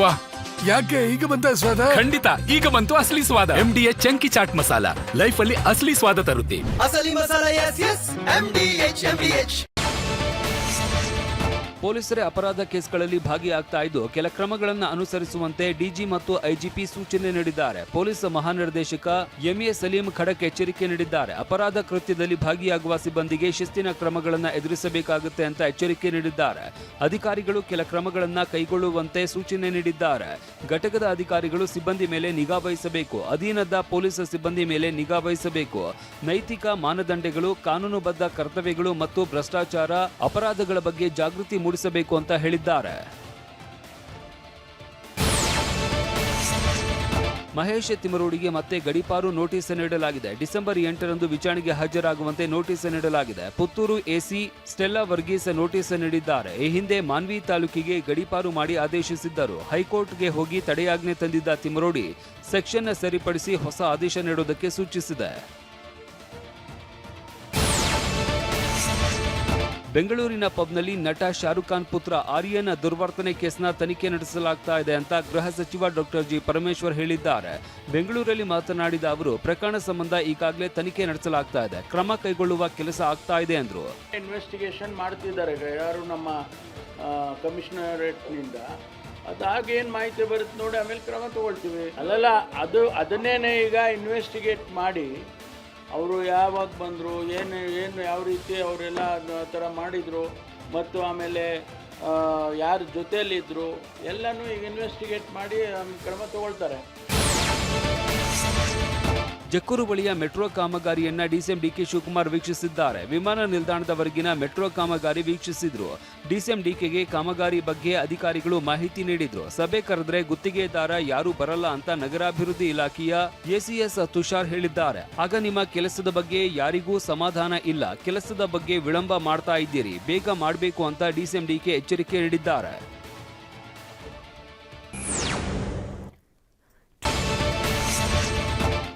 ವಾ ಯಾಕೆ ಈಗ ಬಂತ ಸ್ವಾದ? ಖಂಡಿತ ಈಗ ಬಂತು ಅಸಲಿ ಸ್ವಾದ. M D chunky chaat masala. Life ಅಲ್ಲಿ ಅಸಲಿ ಸ್ವಾದ ತರುತ್ತೆ. ಅಸಲಿ ಮಸಾಲ ಎಸ್ S M D H M D H ಪೊಲೀಸರೇ ಅಪರಾಧ ಕೇಸ್ಗಳಲ್ಲಿ ಭಾಗಿಯಾಗ್ತಾ ಇದ್ದು, ಕೆಲ ಕ್ರಮಗಳನ್ನು ಅನುಸರಿಸುವಂತೆ ಡಿಜಿ ಮತ್ತು ಐಜಿಪಿ ಸೂಚನೆ ನೀಡಿದ್ದಾರೆ. ಪೊಲೀಸ್ ಮಹಾನಿರ್ದೇಶಕ ಎಂಎ ಸಲೀಂ ಖಡಕ್ ಎಚ್ಚರಿಕೆ ನೀಡಿದ್ದಾರೆ. ಅಪರಾಧ ಕೃತ್ಯದಲ್ಲಿ ಭಾಗಿಯಾಗುವ ಸಿಬ್ಬಂದಿಗೆ ಶಿಸ್ತಿನ ಕ್ರಮಗಳನ್ನು ಎದುರಿಸಬೇಕಾಗುತ್ತೆ ಅಂತ ಎಚ್ಚರಿಕೆ ನೀಡಿದ್ದಾರೆ. ಅಧಿಕಾರಿಗಳು ಕೆಲ ಕ್ರಮಗಳನ್ನು ಕೈಗೊಳ್ಳುವಂತೆ ಸೂಚನೆ ನೀಡಿದ್ದಾರೆ. ಘಟಕದ ಅಧಿಕಾರಿಗಳು ಸಿಬ್ಬಂದಿ ಮೇಲೆ ನಿಗಾ ವಹಿಸಬೇಕು. ಅಧೀನದ ಪೊಲೀಸ್ ಸಿಬ್ಬಂದಿ ಮೇಲೆ ನಿಗಾ ವಹಿಸಬೇಕು. ನೈತಿಕ ಮಾನದಂಡಗಳು, ಕಾನೂನುಬದ್ಧ ಕರ್ತವ್ಯಗಳು ಮತ್ತು ಭ್ರಷ್ಟಾಚಾರ, ಅಪರಾಧಗಳ ಬಗ್ಗೆ ಜಾಗೃತಿ ಮೂಡಿಸಬೇಕು ಅಂತ ಹೇಳಿದ್ದಾರೆ. ಮಹೇಶ್ ತಿಮರೋಡಿಗೆ ಮತ್ತೆ ಗಡಿಪಾರು ನೋಟಿಸ್ ನೀಡಲಾಗಿದೆ. ಡಿಸೆಂಬರ್ ಎಂಟರಂದು ವಿಚಾರಣೆಗೆ ಹಾಜರಾಗುವಂತೆ ನೋಟಿಸ್ ನೀಡಲಾಗಿದೆ. Puttur AC Stella Varghese notice ನೀಡಿದ್ದಾರೆ. ಈ ಹಿಂದೆ ಮಾನ್ವಿ ತಾಲೂಕಿಗೆ ಗಡಿಪಾರು ಮಾಡಿ ಆದೇಶಿಸಿದ್ದರು. ಹೈಕೋರ್ಟ್ಗೆ ಹೋಗಿ ತಡೆಯಾಜ್ಞೆ ತಂದಿದ್ದ ತಿಮರೋಡಿ ಸೆಕ್ಷನ್ ಸರಿಪಡಿಸಿ ಹೊಸ ಆದೇಶ ನೀಡುವುದಕ್ಕೆ ಸೂಚಿಸಿದೆ. ಬೆಂಗಳೂರಿನ ಪಬ್ನಲ್ಲಿ ನಟ ಶಾರುಖ್ ಖಾನ್ ಪುತ್ರ ಆರ್ಯನ ದುರ್ವರ್ತನೆ ಕೇಸ್ನ ತನಿಖೆ ನಡೆಸಲಾಗ್ತಾ ಇದೆ ಅಂತ ಗೃಹ ಸಚಿವ ಡಾಕ್ಟರ್ ಜಿ ಪರಮೇಶ್ವರ್ ಹೇಳಿದ್ದಾರೆ. ಬೆಂಗಳೂರಲ್ಲಿ ಮಾತನಾಡಿದ ಅವರು, ಪ್ರಕರಣ ಸಂಬಂಧ ಈಗಾಗಲೇ ತನಿಖೆ ನಡೆಸಲಾಗ್ತಾ ಇದೆ. ಕ್ರಮ ಕೈಗೊಳ್ಳುವ ಕೆಲಸ ಆಗ್ತಾ ಇದೆ ಅಂದ್ರು. ಇನ್ವೆಸ್ಟಿಗೇಷನ್ ಮಾಡ್ತಿದ್ದಾರೆ ಯಾರು ನಮ್ಮ ಕಮಿಷನರೇಟ್ನಿಂದ. ಅದಾಗೇನು ಮಾಹಿತಿ ಬರುತ್ತೆ ನೋಡಿ, ಆಮೇಲೆ ಕ್ರಮ ತಗೊಳ್ತೀವಿ. ಅಲ್ಲಲ್ಲ, ಅದು, ಅದನ್ನೇನೆ ಈಗ ಇನ್ವೆಸ್ಟಿಗೇಟ್ ಮಾಡಿ ಅವರು ಯಾವಾಗ ಬಂದರು, ಏನು ಏನು, ಯಾವ ರೀತಿ ಅವರೆಲ್ಲ ಥರ ಮಾಡಿದರು, ಮತ್ತು ಆಮೇಲೆ ಯಾರ ಜೊತೆಯಲ್ಲಿದ್ದರು ಎಲ್ಲನೂ ಈಗ ಇನ್ವೆಸ್ಟಿಗೇಟ್ ಮಾಡಿ ಕ್ರಮ ತಗೊಳ್ತಾರೆ. ಜಕ್ಕೂರು ಬಳಿಯ ಮೆಟ್ರೋ ಕಾಮಗಾರಿಯನ್ನ ಡಿಸಿಎಂ ಡಿಕೆ ಶಿವಕುಮಾರ್ ವೀಕ್ಷಿಸಿದ್ದಾರೆ. ವಿಮಾನ ನಿಲ್ದಾಣದವರೆಗಿನ ಮೆಟ್ರೋ ಕಾಮಗಾರಿ ವೀಕ್ಷಿಸಿದ್ರು. ಡಿಸಿಎಂ ಡಿಕೆಗೆ ಕಾಮಗಾರಿ ಬಗ್ಗೆ ಅಧಿಕಾರಿಗಳು ಮಾಹಿತಿ ನೀಡಿದ್ರು. ಸಭೆ ಕರೆದ್ರೆ ಗುತ್ತಿಗೆದಾರ ಯಾರು ಬರಲ್ಲ ಅಂತ ನಗರಾಭಿವೃದ್ಧಿ ಇಲಾಖೆಯ ಎಸಿಎಸ್ ತುಷಾರ್ ಹೇಳಿದ್ದಾರೆ. ಆಗ ನಿಮ್ಮ ಕೆಲಸದ ಬಗ್ಗೆ ಯಾರಿಗೂ ಸಮಾಧಾನ ಇಲ್ಲ. ಕೆಲಸದ ಬಗ್ಗೆ ವಿಳಂಬ ಮಾಡ್ತಾ ಇದ್ದೀರಿ. ಬೇಗ ಮಾಡಬೇಕು ಅಂತ ಡಿಸಿಎಂ ಡಿಕೆ ಎಚ್ಚರಿಕೆ ನೀಡಿದ್ದಾರೆ.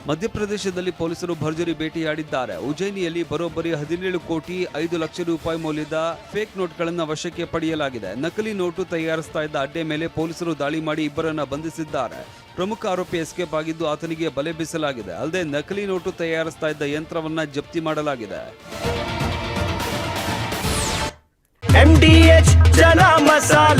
ಮಧ್ಯಪ್ರದೇಶದಲ್ಲಿ ಪೊಲೀಸರು ಭರ್ಜರಿ ಭೇಟಿಯಾಡಿದ್ದಾರೆ. ಉಜ್ಜಯಿನಿಯಲ್ಲಿ ಬರೋಬ್ಬರಿ ಹದಿನೇಳು ಕೋಟಿ ಐದು ಲಕ್ಷ ರೂಪಾಯಿ ಮೌಲ್ಯದ ಫೇಕ್ ನೋಟ್ಗಳನ್ನು ವಶಕ್ಕೆ ಪಡೆಯಲಾಗಿದೆ. ನಕಲಿ ನೋಟು ತಯಾರಿಸ್ತಾ ಇದ್ದ ಅಡ್ಡೆ ಮೇಲೆ ಪೊಲೀಸರು ದಾಳಿ ಮಾಡಿ ಇಬ್ಬರನ್ನ ಬಂಧಿಸಿದ್ದಾರೆ. ಪ್ರಮುಖ ಆರೋಪಿ ಎಸ್ಕೇಪ್ ಆಗಿದ್ದು ಆತನಿಗೆ ಬಲೆ ಬೀಸಲಾಗಿದೆ. ಅಲ್ಲದೆ ನಕಲಿ ನೋಟು ತಯಾರಿಸ್ತಾ ಇದ್ದ ಯಂತ್ರವನ್ನ ಜಪ್ತಿ ಮಾಡಲಾಗಿದೆ. ಎಂಡಿಎಚ್ ಜನ ಮಸಾಲ.